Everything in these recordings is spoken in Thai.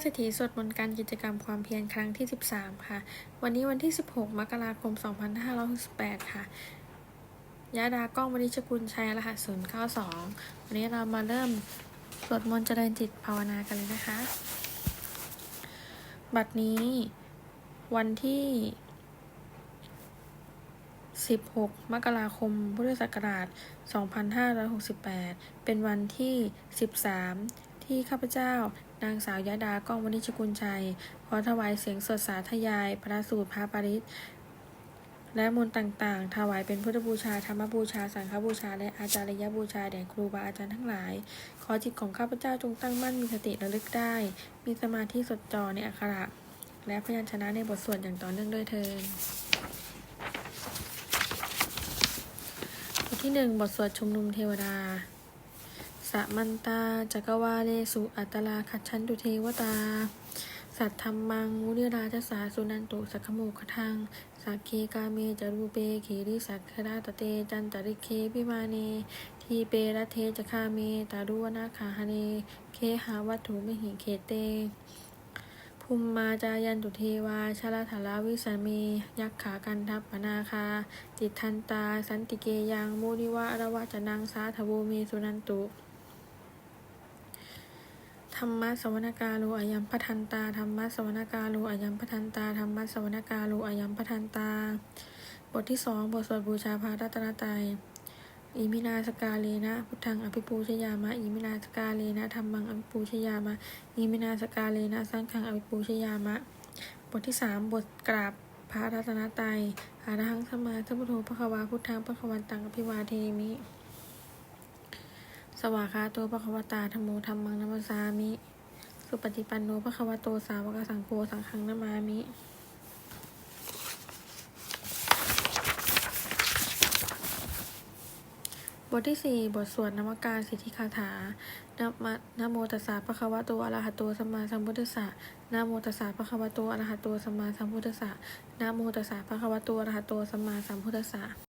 เศรษฐีสวดมนต์การกิจกรรมความเพียรครั้งที่ 13 ค่ะ วันนี้วันที่ 16 มกราคม 2568 ค่ะยาดากล้องวณิชกุลชัยรหัส 092 วันนี้เรามาเริ่มสวดมนต์เจริญจิตภาวนากันเลยนะคะ บัดนี้วันที่ 16 มกราคม พุทธศักราช 2568 เป็นวันที่ 13 ที่ข้าพเจ้า นางสาวยาดาก้องวณิชกุลชัยขอถวายเสียงสดสาธยาย พระสูตรพระปริตและมนต์ต่างๆ ถวายเป็นพุทธบูชา ธรรมบูชา สังฆบูชา และอาจารยบูชา แด่ครูบาอาจารย์ทั้งหลาย ขอจิตของข้าพเจ้าจงตั้งมั่นมีสติระลึกได้ มีสมาธิสดจ่อในอักขระ และพยัญชนะในบทสวดอย่างต่อเนื่องด้วยเทินบทที่หนึ่งบทสวดชุมนุมเทวดา สะมันตาจักวาเลสุอัตตลาคัจฉันตุเทวตา สัตธรรมังมุนิราชสาสุนันตุสักขโมคทังสักเคกาเมจรูเปขีริสักขราตเตจันตริเคพิมาเน ทีเปรเทจคาเมตารุวนาคาหเน เคหาวัตถุมหิเขเตภูมิมาจายันตุเทวาชาลาธาราวิสาเมยักขากันทัปปนาคาติทันตา สันติเกยังโมนิวะระวะจนังสาทโวเมสุนันตุ ธรรมะสวนกาโลอายัมปทันตาธรรมะสวนกาโลอายัมปทันตาธรรมะสวนกาโลอายัมปทันตา บทที่สองบทสวดบูชาพระรัตนตรัยอิมินาสกาเลนะพุทธังอภิปูชยามะอิมินาสกาเลนะธรรมังอภิปูชยามะอิมินาสกาเลนะสังฆังอภิปูชยามะ บทที่สามบทกราบพระรัตนตรัยอาหังสมาสัมพุทโธพระควาพุทธังพระควันตังอภิวาเทมิ สวากาโตพระควตาธรรมโมธรรมังนัมสามิ สุปฏิปันโนพระควโตสาวกสังโฆสังฆังนามามิบทที่สี่บทสวดนมการสิทธิคาถา นะมนโมตัสสะภะคะวะโตอะระหะโตสัมมาสัมพุทธัสสะนะโมตัสสะภะคะวะโตอะระหะโตสัมมาสัมพุทธัสสะนะโมตัสสะภะคะวะโตอะระหะโตสัมมาสัมพุทธัสสะ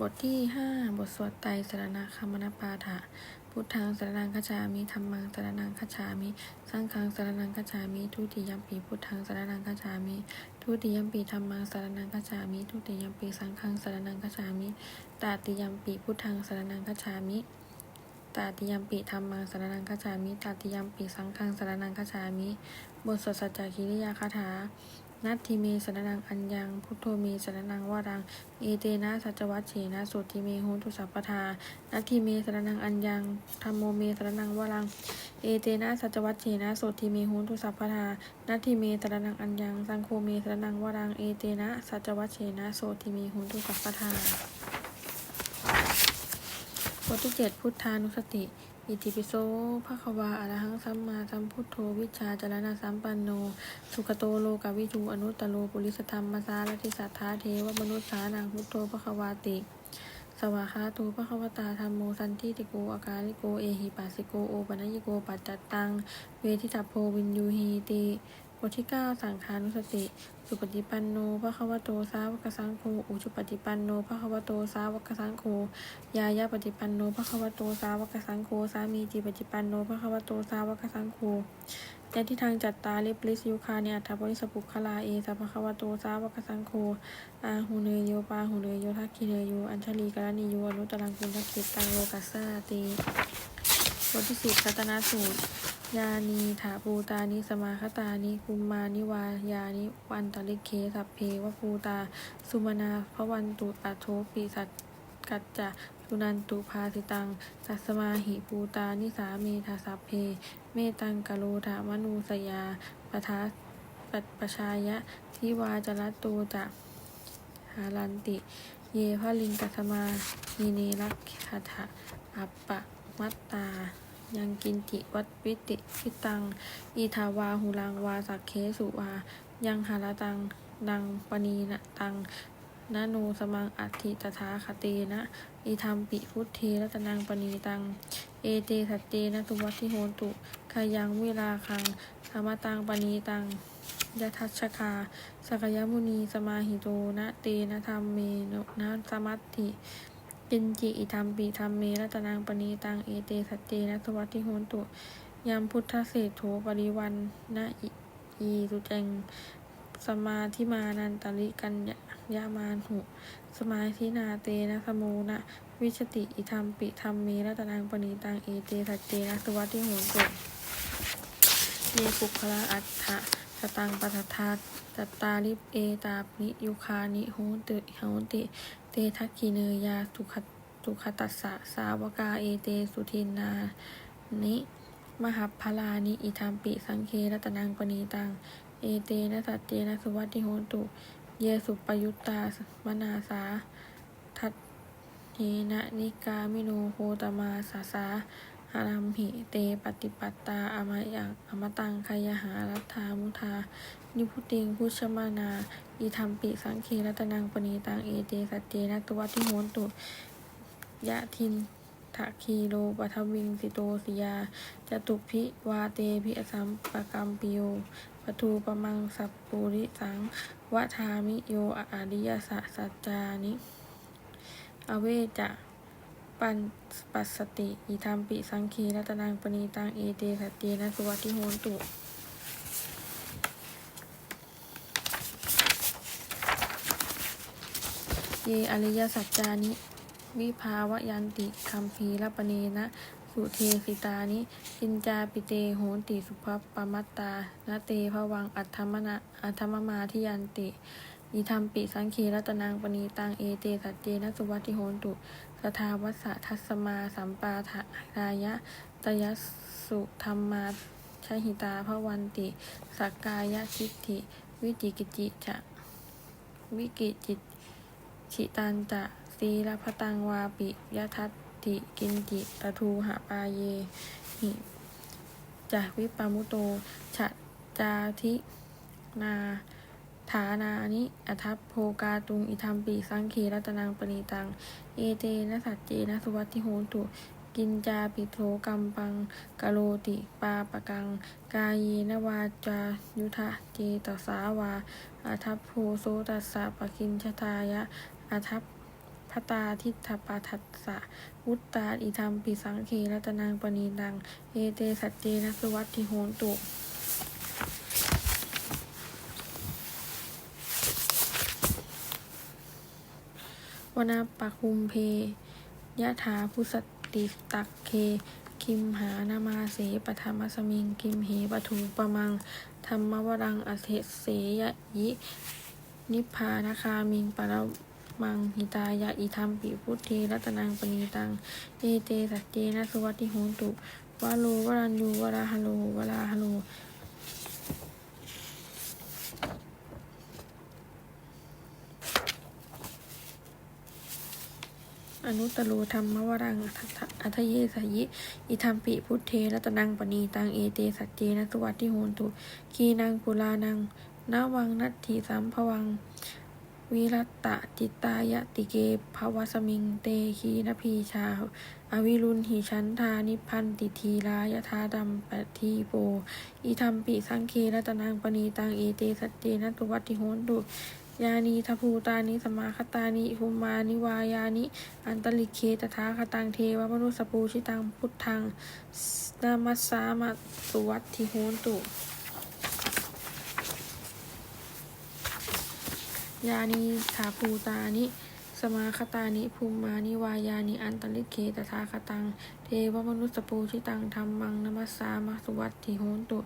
บทที่ห้าบทสวดไตรสรณคมนปาฐะพุทธังสรนังคจามิธรรมังสรนังคจามิสังฆังสรนังคจามิทุติยมปีพุทธังสรนังคจามิทุติยมปีธรรมังสรนังคจามิทุติยมปีสังฆังสรนังคจามิตาติยมปีพุทธังสรนังคจามิตาติยมปีธรรมังสรนังคจามิตาติยมปีสังฆังสรนังคจามิบทสวดสัจจกิริยาคาถา นัตถิเมสรนังอัญญัง พุทโธเมสรนังวารัง เอเตนะสัจวัตเฉนะสุติเมโหตุสัพพทา นัตถิเมสรนังอัญญังธรรมโมเมสรนังวารัง เอเตนะสัจวัตเฉนะสุติเมโหตุสัพพทา นัตถิเมสรนังอัญญัง สังโฆเมสรนังวารัง เอเตนะสัจวัตเฉนะโสติเมโหตุสัพพทาบทที่เจ็ดพุทธานุสติ อิติปิโสภะควาอะระหังสัมมาสัมพุทโธวิชาจรณะสัมปันโน สุขโตโลกวิทูอนุตตโลปุริสธรรมสารติสัทธาเทวมนุษย์สานังพุทโธภะควาติ สวากขาโตภะควตาธรรมโมสันติติโกอากาลิโกเอหิปัสสิโกโอปัญญิโกปัจจตตัง เวทิตาโพวินยูหีติบทที่เก้าสังขานุสติ สุปฏิปันโนภะควโตสาวกสังโฆอุชุปฏิปันโนภะควโตสาวกสังโฆยายาปฏิปันโนภะควโตสาวกสังโฆสามีจิปฏิปันโนภะควโตสาวกสังโฆยะที่ทางจัตตาลิปลิสยุคาเนอัตถบริสปุคลาเอสัพพะควโตสาวกสังโฆอาหูเนยโยปาหูเนยโยทักขิเนยโยอัญชลีกรณีโยอนุตตรังคุณทักขิตังโลกัสสาติบทที่สิบรัตนสูตร ยานีถาปูตานิสมาคตานิคุมานิวายานิวันตลิเคสัพเพวภูตา สุมานาพระวันตุอัโทปิสัตกัจจะสุนันตุภาสิตังสัสมาหิปูตานิสาเมทาสัพเพ เมตังกะโลธามนูสยาปทาปัปชายะทิวาจรตโตจะหาลันติ เยพะลิงกัสมานีเนรักขถะอัปปะมัตตา ยังกินจิวัตวิติพิตัง อีทาวาหูลังวาสักเคสุวา ยังหารตัง ดังปณีนะตังนาโนสมังอัติตถาคเตนะอีธรรมปิพุทเทรัตนังปณีตัง เอเตสัตเตนะตุวัติโหตุขยังเวลาคังธรรมตังปณีตังยะทัชชคาสกยมุนีสมาหิโตนะเตนะธรรมเมโนนะสมัตถิ กินจิอิธรรมปิธรรมเมรัตนังปณีตังเอเตสัตเตนะสวัตติโหนตุยามพุทธเศษโธปริวันนะอีตุเจงสมาธิมานันตริกัญญยามานหุ สมาธินาเตนะสโมนะ วิชติอิธรรมปิธรรมเมรัตนังปณีตังเอเตสัจเจนะสวัสดิโหนตุเยปุคละอัฏฐะสตังปัฏฐาตตาลิปเอตาปนิยุคานิโหติโหติ เตทักขีเนยาสุขสุขตัสสะสาวกาเอเตสุทินนานิ มหัพพลานิอิธามปิสังเครัตนังปณีตัง เอเตนะสัตเตนะสุวัติโหตุ เยสุปยุตตามนาสา ทัตเทนะนิกามิโนโคตมาสาสา หารัมหิเตปฏิปัตตาอมยังอมตังคยหารัตถามุทานิพุติงพุชมานาอิธรรมปิสังเครัตนังปณีตังเอเตสัจเจนะตุวัติโหนตุยะทินทะคีโลปัทวิงสิโตสิยาจตุพิวาเตพิอสัมปะกัมปิโยปทูปมังสัพปุริสังวทามิโยอาริยสัสสัจจานิ อเวจะ ปันปัสสติอิธรรมปิสังคีรัตนังปณีตังเอเตสัจเจนะสุวัติโหนตุเยอริยสัจจานิ วิภาวยันติคัมภีรปเนนะสุเทสิตานิกินจาปิเตโหนติสุภปมัตตานะเตภวังอัตถมนะอัตถมมาทิยันติอิธรรมปิสังคีรัตนังปณีตังเอเตสัจเจนะสุวัติโหนตุ สทาวัสสะทัสมาสัมปาทารายะตยสุธรรมาชหิตาภวันติสักกายชิติวิจิกิจิจะวิกิจิชิตันจะสีลพตังวาปิยทัตติกินจิตทูหาปาเยหิจากวิปามุโตฉะจาทินา ฐานานิอทัพโพกาตุง อิธรรมปีสังเครัตนังปณีตัง เอเตนะสัจเจนะสุวัติโหตุ กินจาปิโทกัมปังกะโลติปาปะกัง กายเยนวาจายุทะเจตสาวาอาทัพโพโสตัสสะปะกินชทายะอาทัพพตาทิฏฐปาทัสสะวุตตาอิธรรมปิสังเครัตนังปณีตัง เอเตสัจเจนะสุวัติโหตุ วนาปะคุมเพยะถาพุสติตักเค คิมหานามาเสปธรรมสมิง คิมเหปถูปะมัง ธรรมวรังอเทเสยะยิ นิพพานคามิงปะระมังหิตายะอิธรรมปิพุทเทรัตนังปณีตัง เอเตสัจเจนะสวัติโหนตุวาโลวรัญยูวราหโลวราหโล อนุตตโรธรรมวรังอัทเยสยิ อิธรรมปิพุทเทรัตนังปณีตังเอเตสัจเจนะสุวัติโหนตุ คีนังปุลานังนาวังนัตถิสัมภวัง วิรัตตจิตตายติเกภวสมิงเตคีนพีชา อวิรุณหิชันทานิพันติทีรายธาดัมปทีโป อิธรรมปิสังเครัตนังปณีตังเอเตสัจเจนะตุวัติโหนตุ ยานีทภูตานิสมาคตานิภูมานิวายานิ อันตลิเคตถาคตังเทวมนุสปูชิตังพุทธังนามัสสามาสุวัตทิโหนตุยานีทาภูตานิ มาคตานิภูมานิวายานิอันตลิเคตถาคตัง เทวมนุสปูชิตังธรรมังนมัสสามาสุวัตถิโหนตุ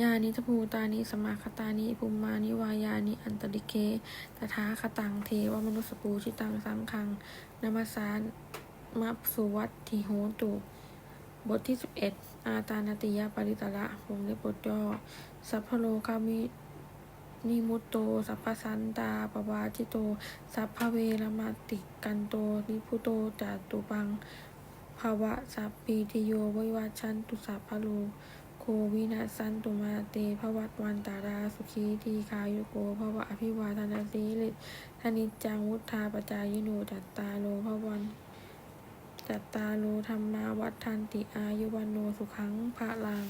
ยานิทภูตานิสมาคตานิภูมานิวายานิอันตลิเคตถาคตัง เทวมนุสปูชิตังสังฆังนมัสสามาสุวัตถิโหนตุ บทที่11อาตานติยปริตระวงเล็บบทย่อสัพพโลกามิ นิมุตโต สัพพสันตาปวาจิโต สัพพเวรมติกันโต นิพุโตจตุปังภาวะสัพปีติโยวิวัชชันตุสัพพโลโควินาสันตุมาเตภวัตวันตาราสุขีทีคายุโกภวะอภิวาทนาสีลิธนิจังวุธาปจายโนจัตตาโลภวันจัตตาโลธรรมาวัฏทันติอายุวันโนสุขังภะลัง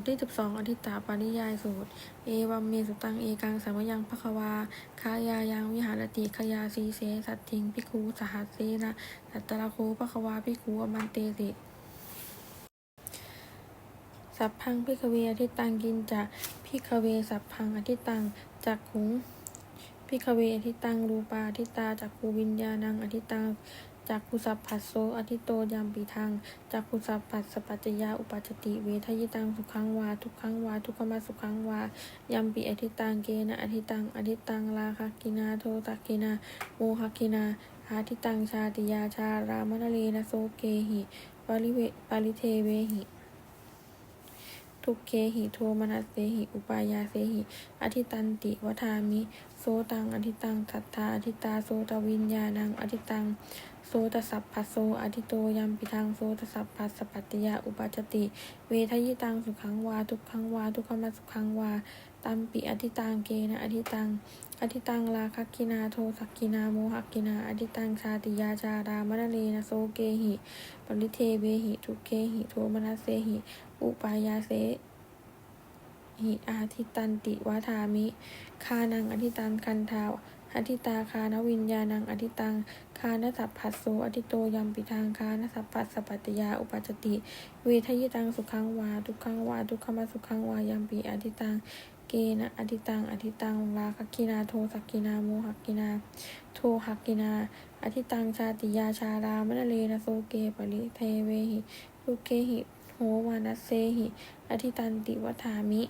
ทที่สิบสองอธิตาปาริยายสูตร เอวัมเมสุตัง เอกังสามยังภควาคายายังวิหารติขยาสีเส สัตทิงพิคูสหัสเสนะ สัตตะโคภควาพิคูอมันเตติสัพพังพิกเวอทิตังกินจะพิกเวสัพพังอทิตังจักขุงพิกเวอทิตังรูปาอทิตาจักขูวิญญาณังอทิตัง จักขุสัพพัสโสอทิโตยามปีทังจักขุสัพพัสสปัจจยาอุปัจติเวทยิตังสุขังวาทุกขังวาทุกขมาสุขังวายามปีอทิตังเกนะอทิตังอทิตังลาคกินาโทตักกินาโมหกินาอาทิตังชาติยาชารามนเลนะโสเกหิปริเวปริเทเวหิทุกเคหิโทมนัสเสหิอุปายาเสหิอธิตันติวทามิโสตังอธิตังสัทธาอธิตาโสตวิญญาณังอธิตัง โสตสัพพะโสอธิโตยัมปิทังโสตสัพพัสสปัตติยาอุปจติ เวทยิตังสุขังวา ทุกขังวา ทุกขมัสุขังวาตัมปิอธิตังเกนะอธิตัง อธิตังลาคักกินาโทสักกินาโมหกินา อธิตังชาติยาจารามะเลนะโสเกหิปริเทเวหิทุเคหิโทมนัสเสหิ อุปายาเสหิอาทิตันติวาทามิ คานังอธิตังคันทาว อธิตาคานวิญญาณังอธิตัง คานสัพพัสโสอธิโตยัมปิทางคานสัพพัสสปัตติยาอุปจติ เวทยิตังสุขังวาทุกขังวาทุกขมาสุขังวายัมปิอธิตัง เกนะอธิตัง อธิตังลาคกินาโทสักกินาโมหักกินา โทหักกินา อธิตังชาติยาชารามะเลนะโสเกปริเทเวหิทุเกหิโหวานัสเซหิ อธิตันติวัฏามิ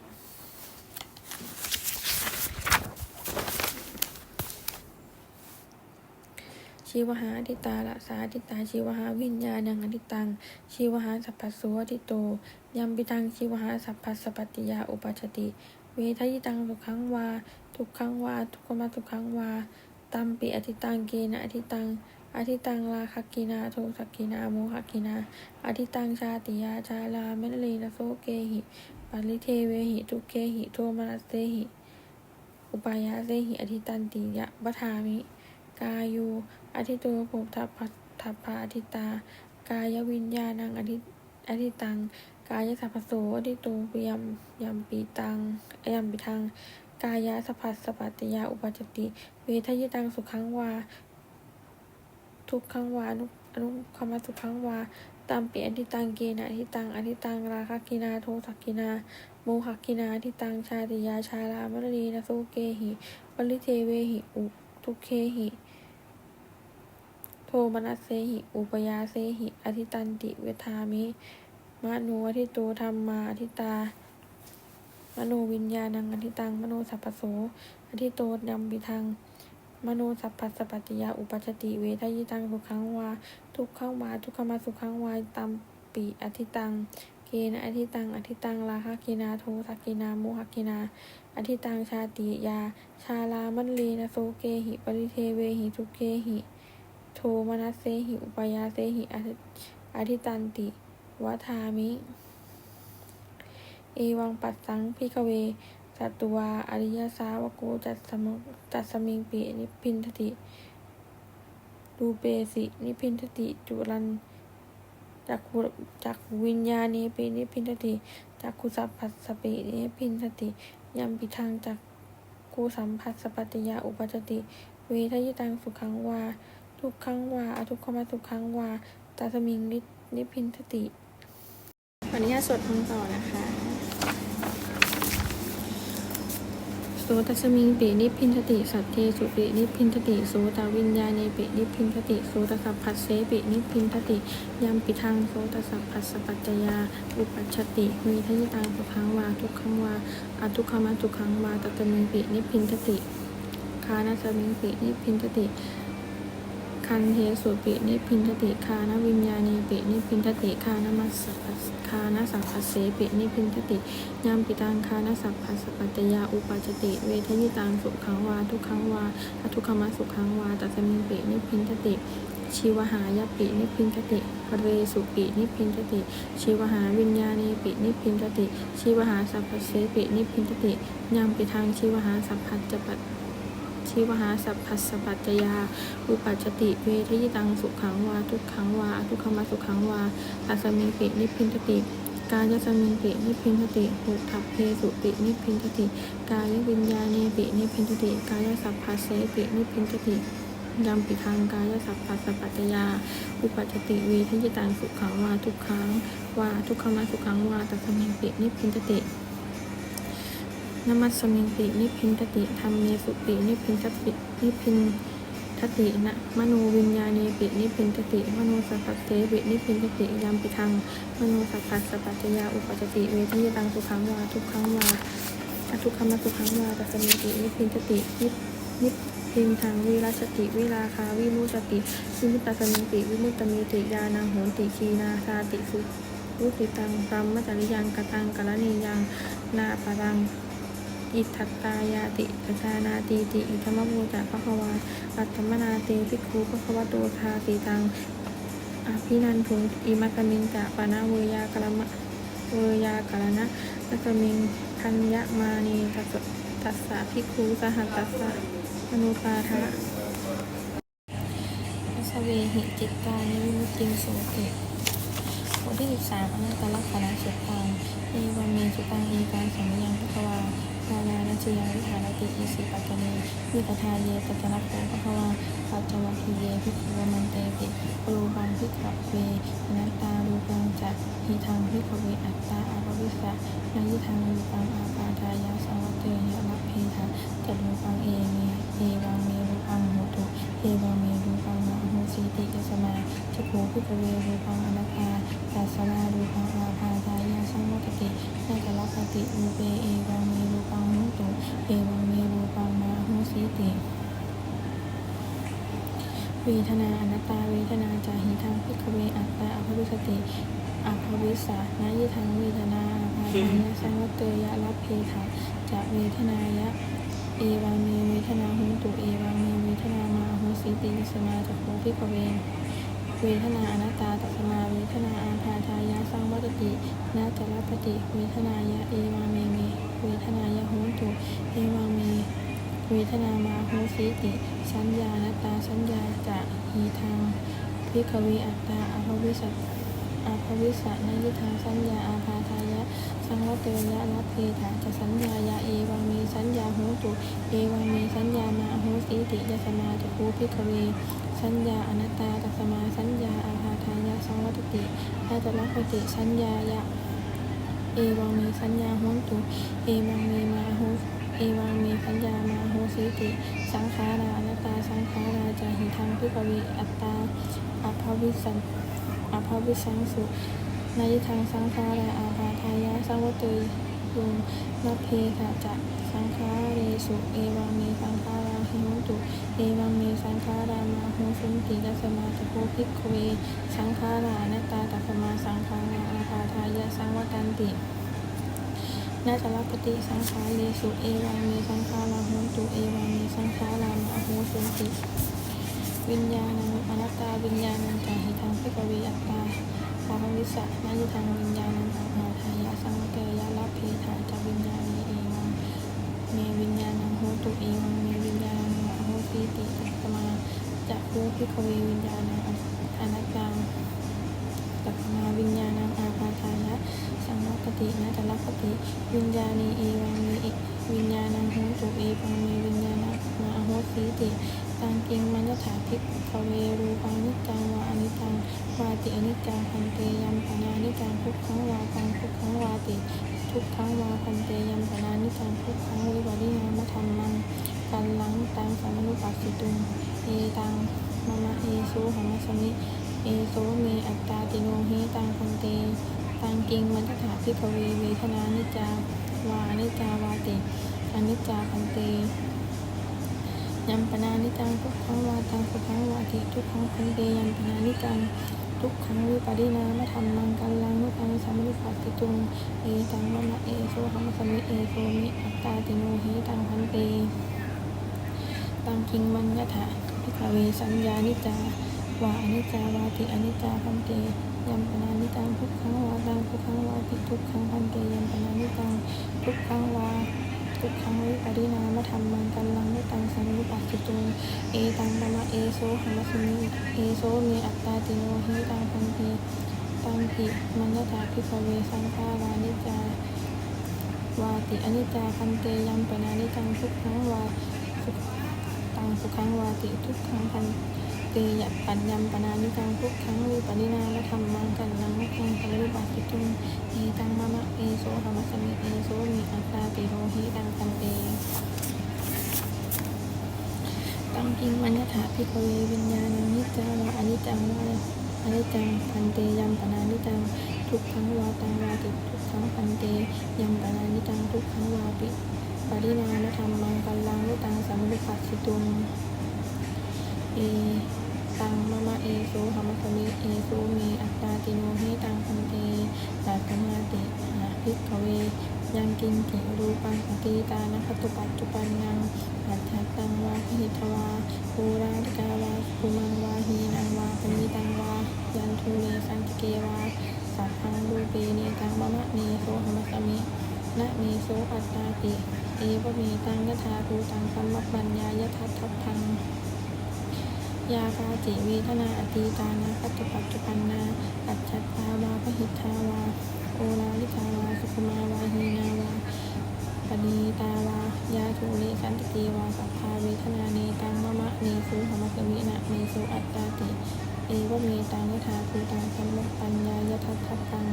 ชีวหาอธิตาละสาอธิตาชีวหาวิญญาณังอธิตัง ชีวหาสัพพสโสอธิโตยัมปิตังชีวหาสัพพสสปัตติยาอุปัชติเวทยิตังสุกขังวา ทุกขังวา ทุกขมาทุกขังวาตัมปิอธิตังเกนะอธิตังอธิตังลาคักินาโทสักกินาโมหกินาอธิตังชาติยาชาลาเมนเลนโสเกหิปาริเทเวหิทุเกหิโทมนัสเตหิ อุปายาเสหิอธิตันติยะวทามิ กายูอธิโตภุทัพพทัพาอธิตา กายวิญญาณังอธิอธิตัง กายสัพพโสอธิตเปียมยมปีตังยมปิทัง กายสัพพัสสปัตยาอุปจติเวทยิตังสุขังวา ทุกขังวานุอนุคมสุขังวาตามเปีอธิตังเกนะอธิตังอธิตังราคกินาโทสักกินาโมหกินาอธิตังชาติยาชาลามรณีนะโสเกหิปริเทเวหิอุทุเคหิ โทมนัสเสหิ อุปยาเสหิ อธิตันติเวทามิมโนอธิโตธรรมาอธิตา มโนวิญญาณังอธิตัง มโนสัพพโส อธิโตยัมปิทัง มโนสัพพสปัติยาอุปัชติเวทยิตังสุขังวา ทุกขังวา ทุกขมาสุขังวาตัมปิอธิตัง เกนะอธิตัง อธิตังลาคกินาโทสักกินาโมหกินา อธิตัง ชาติยา ชาลามันเลนโสเกหิ ปริเทเวหิทุเกหิ โทมนัสเสหิอุปยาเสหิอธิตันติวัฏามิ เอวังปัสสังพิกเวสัตตุวาอริยสาวโกจัตสมจัตสมิงปินิพินทติรูเปสินิพินทติจุลันจักขุจักวิญญาณีปินิพินทติจักขุสัพพัสสปินิพินทติยมปิทังจักขุสัมผัสสปัติยาอุปจจติเวทยิตังสุขังวา ทุกขังวาอทุกขมาทุกขังวาจัตสมิงนินิพพินทติขออนุญาตสวดมนต์ต่อนะคะโสตัสมิงปินิพพินทติสัตเทสุปินิพพินทติโสตวิญญาเนปินิพพินทติโสตสัพพัสเสปินิพพินทติยัมปิทังโสตสัพพัสสปัจจยาอุปัชชติเวทยิตังสุขังวาทุกขังวาอทุกขมาทุกขังวาตัตมิงปินิพพินทติคานาสมิงปินิพพินทติ คันเทสุปินิพินทติคานวิญญาณีปินิพินทติคานมัสสะพัสคานสัพพัสเสปินิพินทติยามปิตังคานสัพพัสปัจยาอุปาจติ เวทยิตังสุขังวาทุกขังวาอทุกขมาสุขังวาตัสมิปินิพินทติ ชีวหายปินิพินทติเรสุปินิพินทติ ชีวหาวิญญาณีปินิพินทติ ชีวหาสัพพัสเสปินิพพินทติยามปิทางชีวหาสัพพัจจปัต ชีวหาสัพพัสปัจจยา อุปัจจติเวทยิตังสุขังวา ทุกขังวา ทุกขมาสุขังวาตัสมิงปินิพพินทติกายสมิงตินิพพินทติหุทัพเพสุตินิพพินทติ กายวิญญาเนปินิพพินทติ กายสัพพัสเสปินิพพินทติยัมปิทังกายสัพพัสปัจจยา อุปัจจติวีทยิตังสุขังวาทุกขังวาทุกขมาสุขังวาตัสมิงปินิพพินทติ นมัสมิงปินิพพินทติธรรมเมสุปินิพพินทติ นิพพินทตินะมโนวิญญาเนปินิพพินทติมโนสัพพสเสปินิพพินทติยัมปิทังมโนสัพพัสสปัจจยาอุปจติเวทยิตังสุขังวาทุกขังวาอทุกขมาสุขังวาตัสมิงปินิพพินทตินิพนิพินทางวิรัชติวิราคาวิมุตติวิมุตตสมิงปิวิมุตตมิติยานังโหติคีนาสาติสุรุติตังตัมมัจริยังกตังกะละนียังนาปรัง อิทัตตายาติปชานาตีติอิธรรมบูจะพระควาอัตตมนาเตภิกขุพระควโตทาสีตังอภินันทุงอิมัตมิงจะปานาเวยากะละมะเวยากะละนะนัสมิงคัญญะมานีตัสตัสสะภิกขุสหัสตัสสะอนุปาทะมัสเวหิจิตตานิวิมุติงโสติบทที่สิบสามอนัตตลักษณะสุตังเอวามีสุตังเอการสมยังพระควา ทานานัจยาวิหารติอิสิปัตตนีวิตทาเยตตนะโภภควาปัจจวัคคีเยพิกขุมันเตปิรูปังพิกขเวนัตตารูปังจะหิทังพิกขเวอัตตาอาวิสะนายิทังรูปังอาปาทายาสังวัตเตยะมัพเพทะจัตรูปังเอเมีย เอวังเมรูปังโหตุเอวังเมรูปังมะโหสีติยสมาจักขูภิกขเวรูปังอนัตตาตัสสลารูปังอาภาทายาสังวัตตินาจลักขติรูเปเอวังเมรูปังโหตุเอวังเมรูปังมะโหสีติเวทนาอนัตตาเวทนาจาหิทังพิกเวอัตตาอภวิสติอภวิสสะนายิทังเวทนาอาภาทายะสังวัตเตยะรับเพทะจะเวทนายะ เอวังเมเวทนาหุตุเอวังเมเวทนามาหุสิติสมาจักโขพิกเวเวทนาอนัตตาตัสมาเวทนาอาภาทายะสังวัตตินาจรปติเวทนายะเอวังเมเมเวทนายะหุตุเอวังเมเวทนามาโหสิติ สัญญานัตตาสัญญาจะหีทางพิกเวอัตตาอาภวิสัตอาภวิสัตนยิทาสัญญาอาภาทายะสังวเตยะรับเพถาจ สิติยสมาจะภูพิกเว สัญญาอนัตตาตัสมาสัญญาอาภาทายะสังวัตตินาจะรับปฏิสัญญายะ เอวังมีสัญญาโหตุ เอวังมีมาโหเอวังมีสัญญามาโหสิติ สังขาราอนัตตาสังขาราจาหิทังพิกเวอัตตาอภวิสันอภวิสังสุนายทังสังขาราอาภาทายะสังวเตยยุงนเพทะจะสังขาเรสุ เอวังมีสังขา ราหิมุตุเอวังมีสังขารามาโหสุนติยัสมาจะโพภิกขเว สังขารานัตตาตัสมาสังขาราอาภาทายะสังวตันตินาจารปฏิสังขาเรสุเอวังมีสังขาราหุนตุเอวังมีสังขารามะโหสุนติวิญญาณังอนัตตาวิญญาณังจาหิทังพิกเวอัตตาภาวิสะนายิทังวิญญาณังอาภาทายะสังเตยะรับเพถาจะวิญญาณ มีวิญญาณังโหตุเอวังเมวิญญาณังโหสีติสมาจะภูพิกเววิญญาณังอนัตตังตัสมาวิญญาณังอาภาทายะสังวัตตินะจลัปติ วิญญาณีเอวังมอิวิญญาณังโหตุเอวังเมวิญญาณังมาโหสีติตังกิงมัญญถาภิกเวรูปังนิจจังวาอนิจจังวาติอนิจจังพันเตยัมปนานิจจังทุกขังวาตังทุกขังวาติ ทุกขังวาพันเตยัมปนานิจังทุกขังวิวารินามธรรมังกันลังตังสานุปัสสิตุงเอตังมะมะเอสุหัมมะสมิเอโสเมอัตตาติโนหิตังพันเตตังกิงมันตถาพิกเวเวทนานิจจาวานิจาวาติอนิจจาพันเตยัมปนานิจังทุกขังวาตังสุขังวาติทุกขังพันเตยัมปนานิจัง ทุกขังวิปริณามธรรมังกัลลังนุตังสามุปัสสิตุงเอตังมะมะเอโสหัมสมิเอโสมิอัตตาติโนหิตังพันเตตังกิงมัญญถาพิกเวสัญญานิจาวาอนิจาวาติอนิจาพันเตยัมปนานิตังทุกขังวาตังทุกขังวาติทุกขังพันเตยัมปนานิตังทุกขังวาทุกขังวิปริณามธรรม เอตังปะมะเอโสหัมสมิเอโสเมอัตตาติโนหิตังพันเตตังกิมัญญตาพิกเวสังฆารานิจจาวาติอนิจจาคันเตยัมปนานิจังทุกขังวาสุตังสุขังวาติทุกขังคันเตยปัญญมปนานิจังทุกขังวิปนินามธรรมังกันนังมุขังกัลลุบาติตุงเอตังมะมะเอโสธรรมสมิเอโสมิอัตตาติโรหิตังคันเต ตังกิงมัญญถาพิกเววิญญาณนิจจาวาอนิจจังวาอนิจจังพันเตยัมปนานิจังทุกขังวาตังวาติทุกขังพันเตยัมปนานิจังทุกขังวาปิปรินามธรรมังกัลลังลุตังสัมมุปัสสิตุงเอตังมะมะเอโสหมัสมิเอโสเมอัตตาติโนหิตังพันเตปัตมาตินะพิกเว ยังกินกิรูปังอตีตานะคะตุปัจจุปันนังปัจฉัตตังวาหิทวาภูราธิกาวาภูมังวาหีนังวาปณิตังวายันทูเรสันติเกวาสัพพังรูเปเนตังมะมะเนโสหมัสมินะเนโสอัตตาติเอวะเมตังยถาภูตังสัมมัปปัญญายทัตทัพทังยาคาจิเวทนาอตีตานาปัจจุปัจจุปันนาปัจจัตตาวาพหิทธาวา โอลาลิกาวาสุขุมาวาหีนาวาปณีตาวายาทูเรสันติเกวาสัพพาเวทนาเนตังมะมะเนสุหมัสมินะเนสุอัตตาติ เอวะเมตังยถาภูตังสัมมปัญญายทัตทัพพัง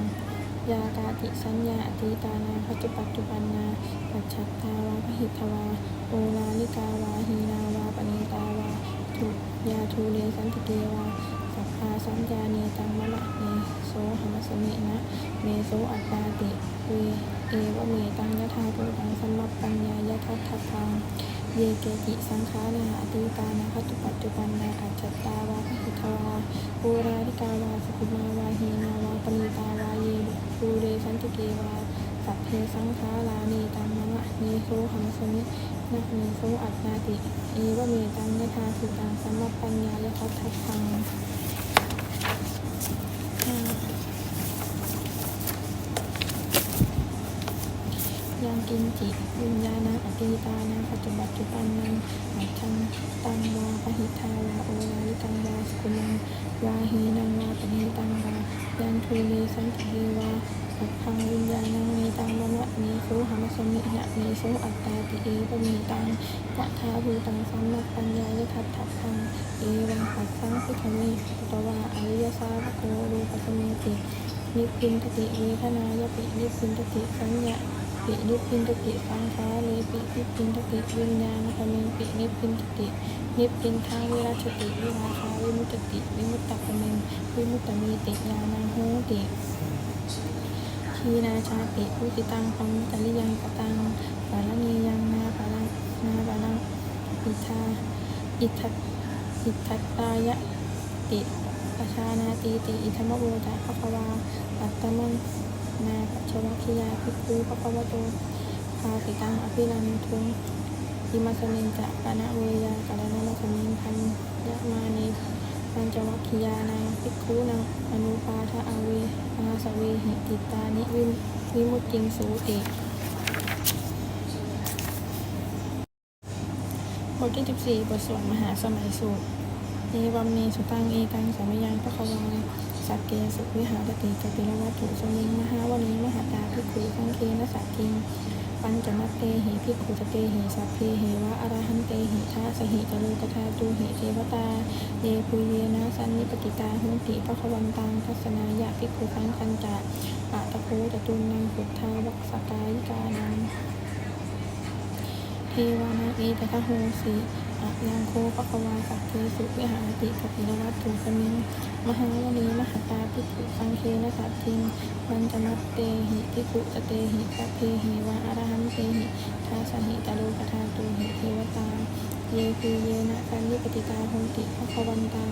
ยากาติสัญญาอตีตานาปัจจุปัจจุปันนาปัจฉัตตาวาพหิทวาโอลาลิกาวาหีนาวาปณีตาวาทุยาทูเรสันติเกวาสัพพาสัญญาเนตังมะมะเน โสหมัสมินะ เมโสอัตตาติเวเอวเมตังยถาภูตังสัมมปัญญายะทัตถพังเยเกจิสังขานาอตีตานาปัจจุปัจจุปันนาอัจจตาวาพหิทวาโอราลิกาวาสุขุมาวาหีนาวาปณีตาวาเยภูเรสันติเกวาสัพเพสังขารานีตังมะมะเนโสหัมสมินะเนโสอัตตาติเอวเมตังยถาสุตังสัมมปัญญายะทัตทัพพังห้ายั งกินจิวิญญาณังอตีตานังปัจจุบันจุปันนังอัจฉันตังวาปหิทาวาโอลาลิตังวาสกุลังวาหีนังวาปณิตังวายันทูเรสันติเกวาสัพพังวิญญาณังเนตังมะมะเนโสหัมสมิหะเนโสอัตตาติเอวะเมตังยะทาภูตังสัมมปัญญายทัตถัพังเอวังปัสสังพิขเมตวาอริยสาวกโกรูปสเมตินิพพินทติเวทนายปินิพพินทติสัญญา ปินิพินทติสังขาเลปินิพินทติวิญญาณคเมปินิพินทตินิพินทางวิราชติวิราชาวิมุตติวิมุตตะคเมวิมุตตมีติยานังโหติทีนาชาติพุติตังพัมจริยังกตังปาลณียังนาปาลังนาปาลังอิทาอิทัตอิทัตตายะติปชานาตีติอิธรรมโวจาภควาปัตตมัง นาปัจวัคคียาภิกขุปะปะวะโตภาสิตังอภิรันทุงอิมัสมินจะปะนะเวยากาลนามัสมินพันยะมานิปัญจวัคคียานังภิกขุนังอนุปาทะอาเวอาสเวหิติตานิวิมวิมุตติงสูติบทที่ 14 บทสวดมหาสมัยสูตรเอวัมเมสุตังเอตังสามัยังพระควา สักเกสุวิหารติกปิลวัตถุสมิงมหาวนีมหาตาภิกขุสังเคนะสักกิงปัญจมัตเตหิภิกขุสเตหิสัพเพเหวะอรหันเตหิทาสหิจโลกธาตุหิเทวตาเยปุเยนะสันนิปติตาหุติพระควันตังทัศนายะภิกขุสังคันจะปะตะโพตะตุนนังพุทธาวักสกายิกานังเทวานาเอตะโหสี อะยังโคปะกวาสักเคสุวิหารติสักนวัตถุสมิงมหาวณีมหาตาพิสุสังเคนะสัตทิงปันจมัตเตหิภิกขุสเตหิสัพเพหิวะอรหันเตหิทาสหิตโลกธาตุหิเทวตา เยคือเยนะกันยิปติตาโหติภะควันตัง